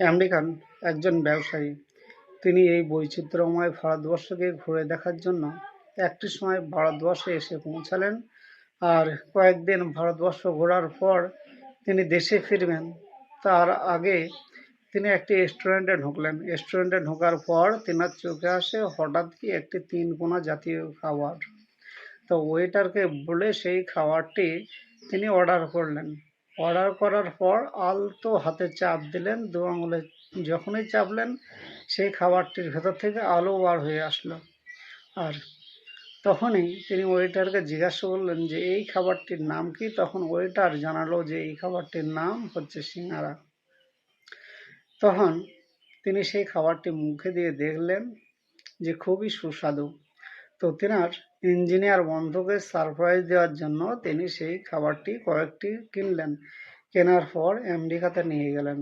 American একজন ব্যবসায়ী। তিনি এই বৈচিত্র্যময় ভারতবর্ষকে ঘুরে দেখার জন্য একটি সময় ভারতবর্ষে এসে পৌঁছালেন আর কয়েকদিন ভারতবর্ষ ঘোরার পর তিনি দেশে ফিরবেন। তার আগে তিনি একটি রেস্টুরেন্টে ঢুকলেন। রেস্টুরেন্টে ঢোকার পর তেনার চোখে আসে হঠাৎ কি একটি তিন কোনা জাতীয় খাবার। তো ওয়েটারকে বলে সেই খাবারটি তিনি অর্ডার করলেন। অর্ডার করার পর আলতো হাতে চাপ দিলেন, দু আঙুলে যখনই চাপলেন, সেই খাবারটির ভেতর থেকে আলো বার হয়ে আসলো। আর তখনই তিনি ওয়েটারকে জিজ্ঞাসা করলেন যে, এই খাবারটির নাম কি? তখন ওয়েটার জানালো যে, এই খাবারটির নাম হচ্ছে সিঙ্গারা। তখন তিনি সেই খাবারটি মুখে দিয়ে দেখলেন যে, খুবই সুস্বাদু। তো তেনার ইঞ্জিনিয়ার বন্ধুকে সারপ্রাইজ দেওয়ার জন্য তিনি সেই খাবারটি কয়েকটি কিনলেন। কেনার পর আমেরিকাতে নিয়ে গেলেন।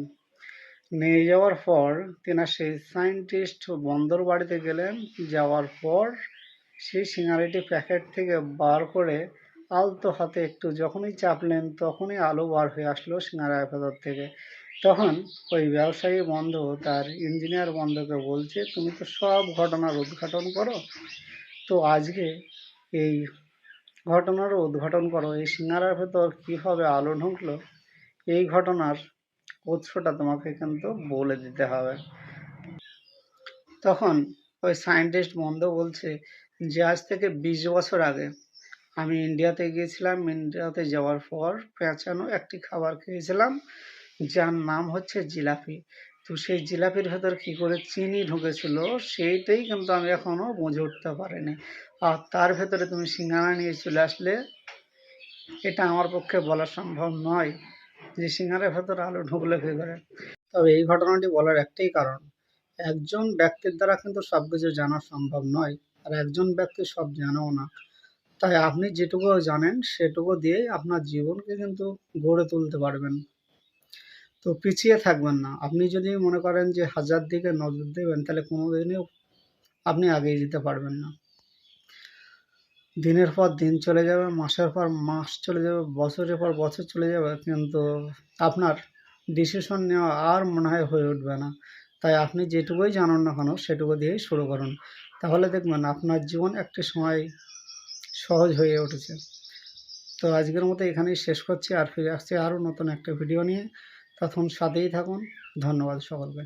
নিয়ে যাওয়ার পর তেনার সেই সায়েন্টিস্ট বন্দর বাড়িতে গেলেন। যাওয়ার পর সেই সিঙ্গারিটি প্যাকেট থেকে বার করে আলতো হাতে একটু যখনই চাপলেন তখনই আলো বার হয়ে আসলো সিঙ্গারার ভেতর থেকে। তখন ওই ব্যবসায়ী বন্ধু তার ইঞ্জিনিয়ার বন্ধুকে বলছে, তুমি তো সব ঘটনার উদ্ঘাটন করো। তো আজকে এই ঘটনার উদ্ঘাটন করো, এই সিঙ্গারার ভেতর কীভাবে আলো ঢুকলো, এই ঘটনার উৎসটা তোমাকে কিন্তু বলে দিতে হবে। তখন ওই সায়েন্টিস্ট বন্ধু বলছে যে, আজ থেকে বিশ বছর আগে আমি ইন্ডিয়াতে গিয়েছিলাম। ইন্ডিয়াতে যাওয়ার পর পেঁচানো একটি খাবার খেয়েছিলাম, যার নাম হচ্ছে জিলাপি। তো সেই জিলাপির ভেতর কী করে চিনি ঢুকেছিল, সেইটাই কিন্তু আমি এখনও বুঝে উঠতে পারিনি। আর তার ভেতরে তুমি সিঙ্গারা নিয়ে চলে আসলে, এটা আমার পক্ষে বলা সম্ভব নয় যে সিঙ্গারের ভেতর আলো ঢুকলে কী করে। তবে এই ঘটনাটি বলার একটাই কারণ, একজন ব্যক্তির দ্বারা কিন্তু সব কিছু জানা সম্ভব নয়, আর একজন ব্যক্তি সব জানেও না। তাই আপনি যেটুকু জানেন, সেটুকু দিয়েই আপনার জীবনকে কিন্তু গড়ে তুলতে পারবেন। তো পিছিয়ে থাকবেন না। আপনি যদি মনে করেন যে হাজার দিকে নজর দেবেন, তাহলে কোনো দিনেও আপনি আগিয়ে যেতে পারবেন না। দিনের পর দিন চলে যাবে, মাসের পর মাস চলে যাবে, বছরের পর বছর চলে যাবে, কিন্তু আপনার ডিসিশন নেওয়া আর মনে হয় হয়ে উঠবে না। তাই আপনি যেটুকুই জানুন না কেন, সেটুকু দিয়েই শুরু করুন। তাহলে দেখবেন আপনার জীবন একটি সময় সহজ হয়ে উঠেছে। তো আজকের মতো এখানেই শেষ করছি, আর ফিরে আসছি আরও নতুন একটা ভিডিও নিয়ে। তখন সাথেই থাকুন। ধন্যবাদ সকলকে।